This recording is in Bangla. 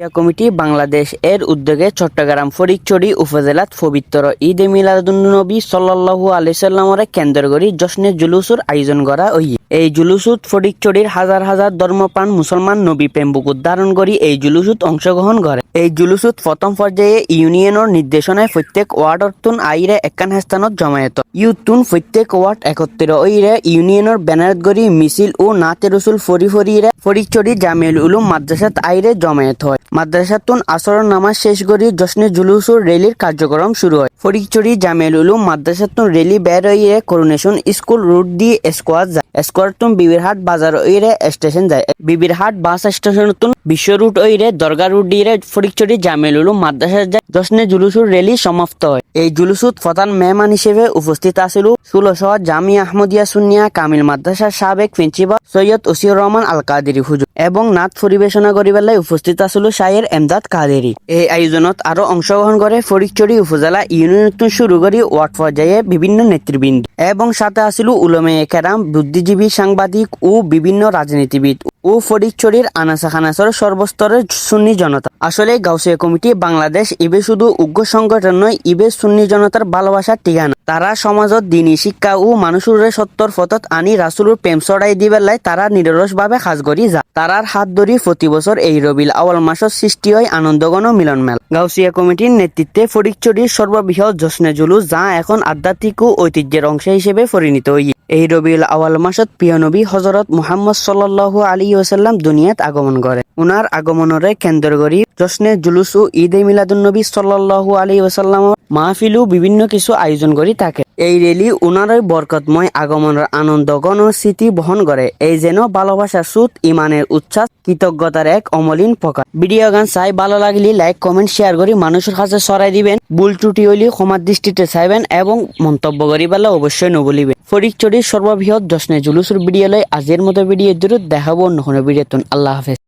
কমিটি বাংলাদেশ এর উদ্যোগে চট্টগ্রাম ফরিকচুরি উপজেলাত পবিত্র ঈদ মিলাদুন্নবী সাল্লাল্লাহু আলাইহি সাল্লামরে কেন্দ্র করে জশ্নে জুলুসুর আয়োজন করা হই। এই জুলুসুত ফটিকচুরির হাজার হাজার ধর্মপ্রাণ মুসলমান নবী প্রেমবুক উদ্ধারণ করি এই জুলুসুত অংশগ্রহণ করে। এই জুলুসুত প্রথম পর্যায়ে ইউনিয়নের নির্দেশনায় প্রত্যেক ওয়ার্ডর তুন আইরে একান স্থানত জমায়েত। ইউতুন প্রত্যেক ওয়ার্ড একত্র ওইরে ইউনিয়নের ব্যানারত গড়ি মিছিল ও নাতে রসুল ফরি ফরিরে ফরিকচুরি জামিউল উলুম মাদ্রাসাত আইরে জমায়েত হয়। মাদ্রাসাতুন আসর নামাজ শেষ করি জশ্নে জুলুসুর রেলির কার্যক্রম শুরু হয়। ফরিকচুরি জামিয়াল উলুম মাদ্রাসাতুন রেলি বের হয়ে করুণেশন স্কুল রুট দিয়ে স্কোয়াড যায়। স্কোয়াডতুন বিবিরহাট বাজার ওইরে স্টেশন যায়। বিবিরহাট বাস স্টেশনতুন বিশ্ব রুট ওইরে দরগা রুট দিয়ে ফরিকচুরি জামিউল উলুম মাদ্রাসা যায় জশ্নে জুলুসুর রেলি সমাপ্ত হয়। এই জুলুসুত প্রধান মেহমান হিসেবে উপস্থিত আছিল ষোলশ জামিয়া আহমদিয়া সুনিয়া কামিল মাদ্রাসার সাবেক প্রিন্সিপাল সৈয়দ ওসিউর রহমান আল কাদেরি হুজুর এবং নাচ পরিবেশনা করিবেলাই উপস্থিত আছিল শায়ের এমদাদ কাদেরি এই আয়োজনত আরও অংশগ্রহণ করে ফরিকচুরি উপজেলা ইউনিয়ন শুরু করে ওয়ার্ড পর্যায়ে বিভিন্ন নেতৃবৃন্দ। এবং সাথে আছিল উলমে কেরাম বুদ্ধিজীবী সাংবাদিক ও বিভিন্ন রাজনীতিবিদ ও ফরিকচুরির আনাসা খানাসর সর্বস্তরের সুন্নি জনতা। আসলে গাউসিয়া কমিটি বাংলাদেশ ইবে শুধু উগ্র সংগঠন নয়, ইবে সুন্নি জনতার ভালোবাসার ঠিকানা। তারা সমাজত দিনী শিক্ষা ও মানুষের সত্তর ফতত আনি রাসুলুর প্রেম চড়াই দিবেলাই তারা নিরলস ভাবে সাজ করি যা। তারার হাত ধরি প্রতি বছর এই রবিল আওয়াল মাসত সৃষ্টি হয় আনন্দগণ মিলন মেল গাউসিয়া কমিটির নেতৃত্বে ফরিকচুরির সর্ববৃহৎ জশ্নে জুলুস যা এখন আধ্যাত্মিক ও ঐতিহ্যের অংশ হিসেবে পরিণত হই এই রবিউল আওয়াল মাসত প্রিয় নবী হজরত মোহাম্মদ সাল্লাল্লাহু আলী ওসাল্লাম দুনিয়াত আগমন করে উনার আগমনরে কেন্দ্র করি জশ্নে জুলুস ঈদ এ মিলাদুন্নবী সাল্লাল্লাহু আলী ওসাল্লাম মাহফিলু বিভিন্ন কিছু আয়োজন করি থাকে। এই রেলি উনারই বরকতময় আগমনের আনন্দ গণ স্মৃতি বহন করে এই যেন ভালোবাসার সুত ইমানের উচ্ছ্বাস কৃতজ্ঞতার এক অমলিন প্রকার ভিডিও গান চাই ভালো লাগলে লাইক কমেন্ট শেয়ার করি মানুষের কাছে ছড়াই দিবেন। ভুল ত্রুটি হইলে ক্ষমার দৃষ্টিতে চাইবেন এবং মন্তব্য করি বেলা অবশ্যই নবলিবেন। ফরিকচুরির সর্ববৃহৎ জশ্নে জুলুসুর ভিডিও লই আজির মতো ভিডিও দূর দেখাবো অন্য কোনো আল্লাহ হাফেজ।